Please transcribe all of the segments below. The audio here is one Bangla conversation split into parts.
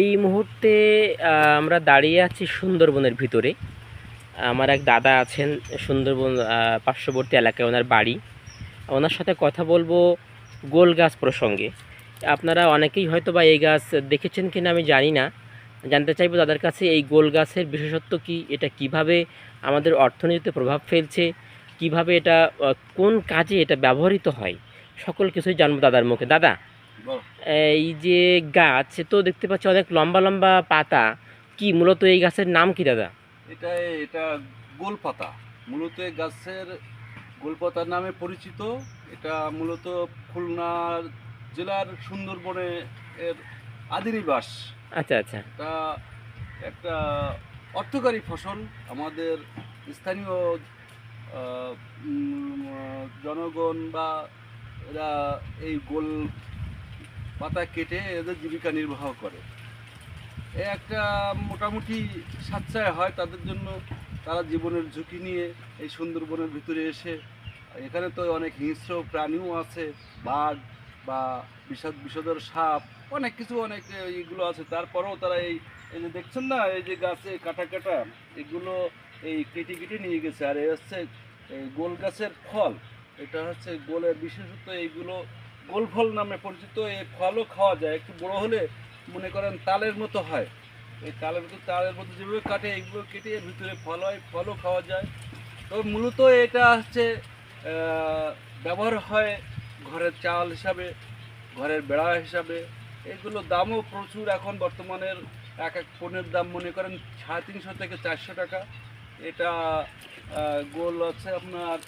এই মুহূর্তে আমরা দাঁড়িয়ে আছি সুন্দরবনের ভিতরে। আমার এক দাদা আছেন সুন্দরবন পার্শ্ববর্তী এলাকায়, ওনার বাড়ি। ওনার সাথে কথা বলব গোল গাছ প্রসঙ্গে। আপনারা অনেকেই হয়তো বা এই গাছ দেখেছেন কিনা আমি জানি না। জানতে চাইব দাদার কাছে এই গোল গাছের বিশেষত্ব কি? এটা কীভাবে আমাদের অর্থনীতিতে প্রভাব ফেলছে? কীভাবে এটা কোন কাজে এটা ব্যবহৃত হয়? সকল কিছুই জানব দাদার মুখে। দাদা। এই যে গাছ তো দেখতে পাচ্ছি অনেক লম্বা লম্বা পাতা। কি মূলত এই গাছের নাম কি দাদা? এটা এটা গোলপাতা মূলত এই গাছের গোলপাতার নামে পরিচিত। এটা মূলত খুলনা জেলার সুন্দরবনে এর আদিনিবাস। আচ্ছা আচ্ছা। এটা একটা অর্থকারী ফসল। আমাদের স্থানীয় জনগণ বা এরা এই গোল পাতা কেটে এদের জীবিকা নির্বাহ করে। এ একটা মোটামুটি সাচ্ছায় হয় তাদের জন্য। তারা জীবনের ঝুঁকি নিয়ে এই সুন্দরবনের ভিতরে এসে, এখানে তো অনেক হিংস্র প্রাণীও আছে, বাঘ বা বিষাদ বিষধর সাপ, অনেক কিছু, অনেক এইগুলো আছে। তারপরেও তারা এই এই যে দেখছেন না, এই যে গাছে কাটা কাটা, এগুলো এই কেটে কেটে নিয়ে গেছে। আর এ হচ্ছে, এই গোল গাছের ফল, এটা হচ্ছে গোলের বিশেষত এইগুলো গোল ফল নামে পরিচিত, এই ফলও খাওয়া যায়। একটু বড় হলে মনে করেন তালের মতো হয়। এই তালের মতো তালের মতো যেভাবে কাটে এইগুলো কেটে এর ভিতরে ফল হয়, ফলও খাওয়া যায়। তবে মূলত এটা হচ্ছে ব্যবহার হয় ঘরের চাল হিসাবে, ঘরের বেড়া হিসাবে। এগুলো দামও প্রচুর এখন বর্তমানের এক এক পণ্যের দাম মনে করেন সাড়ে তিনশো থেকে চারশো টাকা। এটা গোল আছে আপনার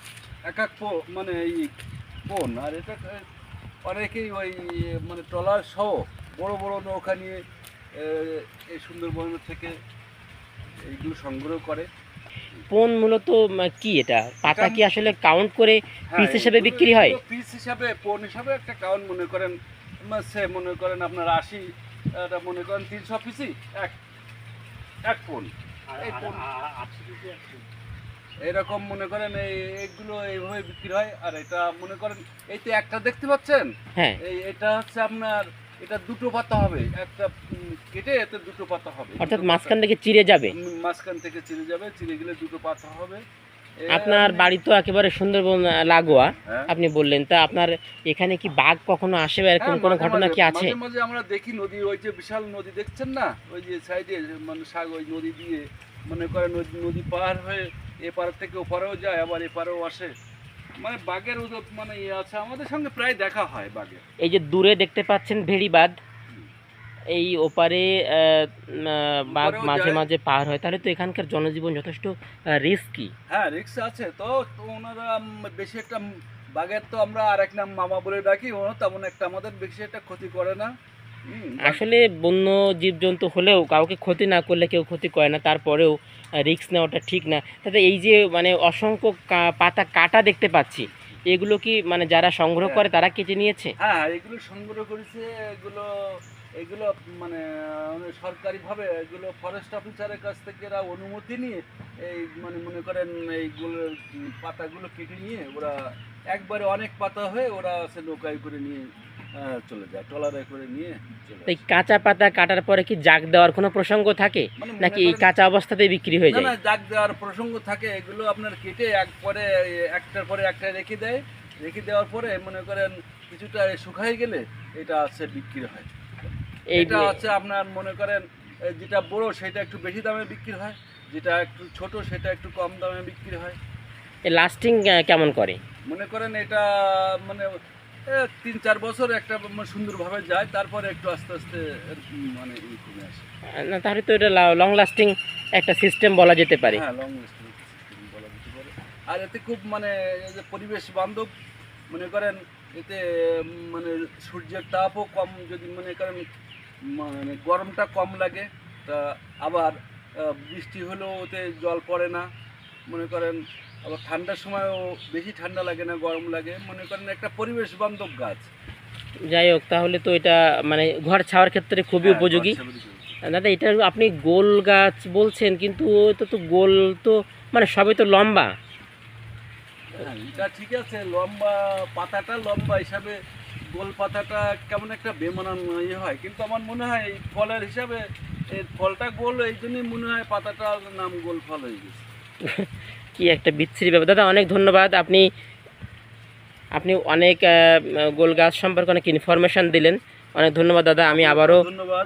এক এক মানে এই পোন আর এটা অনেকেই ওই মানে ট্রলার সহ বড় বড় নৌকা নিয়ে এই সুন্দরবন থেকে এইগুলো সংগ্রহ করে। কোন মূলত কি এটা? পাতা কি আসলে কাউন্ট করে পিস হিসেবে বিক্রি হয়? পিস হিসাবে পোন হিসাবে একটা কাউন্ট মনে করেন সে মনে করেন আপনার আশি এটা মনে করেন তিনশো পিসি এক এক পোন এই পোন এরকম মনে করেন এই এগুলো এইভাবে বিক্রি হয় আর এটা মনে করেন এই তো একটা দেখতে পাচ্ছেন? হ্যাঁ। এই এটা হচ্ছে আপনার এটা দুটো পাতা হবে একটা কেটে এতে দুটো পাতা হবে। অর্থাৎ মাঝখান থেকে চিড়ে যাবে। মাঝখান থেকে চিড়ে যাবে চিড়ে গেলে দুটো পাতা হবে। আপনার বাড়ি তো একেবারে সুন্দরবন লাগোয়া হ্যাঁ। আপনি বললেন। তা আপনার এখানে কি বাঘ কখনো আসে বা এরকম হ্যাঁ, কোনো ঘটনা কি আছে? মাঝে মাঝে আমরা দেখি নদী ওই যে বিশাল নদী দেখছেন না? ওই যে সাইডে মানে সাগ ওই নদী দিয়ে মনে ওই নদী পার হয়ে এপার থেকে ওপারেও যায় আবার এপারেও আসে। মানে বাঘের ওদের মানে ইয়ে আছে আমাদের সঙ্গে প্রায় দেখা হয় বাঘের। এই যে দূরে দেখতে পাচ্ছেন ভেড়িবাদ এই ওপারে মাঝে মাঝে পার হয় তাহলে তো এখানকার জনজীবন যথেষ্ট রিস্কি হ্যাঁ রিক্সা আছে। তো তো ওনারা বেশি একটা বাঘের তো আমরা আর এক নাম মামা বলে ডাকি ওনার তেমন একটা আমাদের বেশি একটা ক্ষতি করে না। আসলে বন্য জীবজন্তু হলেও কাউকে ক্ষতি না করলে কেউ ক্ষতি করে না তারপরেও রিস্ক নেওয়াটা ঠিক না। তাতে এই যে মানে অসংখ্য পাতা কাটা দেখতে পাচ্ছি এগুলো কি মানে যারা সংগ্রহ করে তারা কেটে নিয়েছে? হ্যাঁ হ্যাঁ, এগুলো সংগ্রহ করেছে এগুলো এগুলো মানে মানে সরকারিভাবে এগুলো ফরেস্ট অফিসারের কাছ থেকে এরা অনুমতি নিয়ে এই মানে মনে করেন এইগুলো পাতাগুলো কেটে নিয়ে ওরা একবারে অনেক পাতা হয়ে ওরা সে নৌকায় করে নিয়ে চলে যায়। ট্রলারে করে নিয়ে এই কাঁচা পাতা কাটার পরে কি জাগ দেওয়ার কোনো প্রসঙ্গ থাকে? মানে নাকি এই কাঁচা অবস্থাতেই বিক্রি হয়ে যায়? না জাগ দেওয়ার প্রসঙ্গ থাকে। এগুলো আপনার কেটে এক পরে একটার পরে একটা রেখে দেয়। রেখে দেওয়ার পরে মনে করেন কিছুটা শুকাই গেলে এটা আছে বিক্রি হয়। এটা হচ্ছে আপনার মনে করেন যেটা বড় সেটা একটু বেশি দামে বিক্রি হয়। যেটা একটু ছোট সেটা একটু কম দামে বিক্রি হয়। লাস্টিং কেমন করে? মনে করেন এটা মানে তিন চার বছর একটা মানে সুন্দরভাবে যায় তারপরে একটু আস্তে আস্তে মানে কমে আসে। না তাহলে তো এটা লং লাস্টিং একটা সিস্টেম বলা যেতে পারে। হ্যাঁ লং লাস্টিং বলা যেতে পারে। আর এতে খুব মানে যে পরিবেশ বান্ধব মনে করেন এতে মানে সূর্যের তাপও কম যদি মনে করেন মানে গরমটা কম লাগে তা আবার বৃষ্টি হলেও ওতে জল পড়ে না। মনে করেন আবার ঠান্ডার সময়ও বেশি ঠান্ডা লাগে না গরম লাগে। মনে করেন একটা পরিবেশ বান্ধব গাছ। যাই হোক তাহলে তো এটা মানে ঘর ছাওয়ার ক্ষেত্রে খুবই হ্যাঁ, উপযোগী। দাদা এটা আপনি গোল গাছ বলছেন কিন্তু এটা তো গোল তো মানে সবই তো লম্বা। হ্যাঁ এটা ঠিক আছে লম্বা পাতাটা লম্বা হিসাবে গোল পাতাটা কেমন একটা বেমানান ইয়ে হয়। কিন্তু আমার মনে হয় এই ফলের হিসাবে এই ফলটা গোল এই জন্যই মনে হয় পাতাটার নাম গোল ফল হয়ে গেছে। কি একটা বিচ্ছিরি ব্যাপার। দাদা অনেক ধন্যবাদ। আপনি আপনি অনেক গোল গাছ সম্পর্কে অনেক ইনফরমেশান দিলেন। অনেক ধন্যবাদ দাদা। আমি আবারও ধন্যবাদ।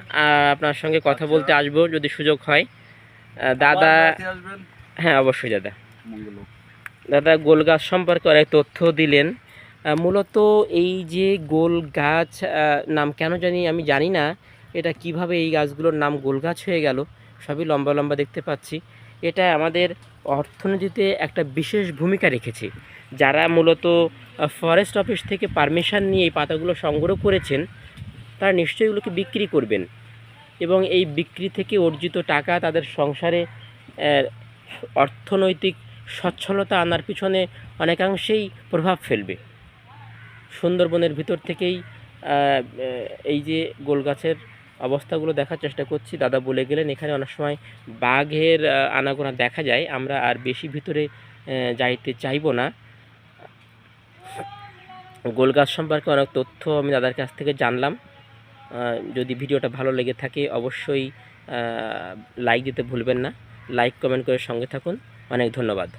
আপনার সঙ্গে কথা আচ্ছা। বলতে আসব যদি সুযোগ হয়। দাদা হ্যাঁ অবশ্যই দাদা। দাদা গোল গাছ সম্পর্কে অনেক তথ্য দিলেন। মূলত এই যে গোল গাছ নাম কেন জানি আমি জানি না। এটা কীভাবে এই গাছগুলোর নাম গোল গাছ হয়ে গেল সবই লম্বা লম্বা দেখতে পাচ্ছি। এটা আমাদের অর্থনীতিতে একটা বিশেষ ভূমিকা রেখেছে। যারা মূলত ফরেস্ট অফিস থেকে পারমিশন নিয়ে এই পাতাগুলো সংগ্রহ করেছেন, তারা নিশ্চয়ই এগুলোকে বিক্রি করবেন। এবং এই বিক্রি থেকে অর্জিত টাকা তাদের সংসারে অর্থনৈতিক সচ্ছলতা আনার পিছনে অনেকাংশেই প্রভাব ফেলবে। সুন্দরবনের ভিতর থেকেই এই যে গোল গাছের অবস্থাগুলো দেখার চেষ্টা করছি। দাদা বলে গেলেন, এখানে অনেক সময় বাঘের আনাগোনা দেখা যায়। আমরা আর বেশি ভিতরে যাইতে চাইব না। গোল গাছ সম্পর্কে অনেক তথ্য আমি দাদার কাছ থেকে জানলাম। যদি ভিডিওটা ভালো লেগে থাকে, অবশ্যই লাইক দিতে ভুলবেন না। লাইক কমেন্ট করে সঙ্গে থাকুন। অনেক ধন্যবাদ।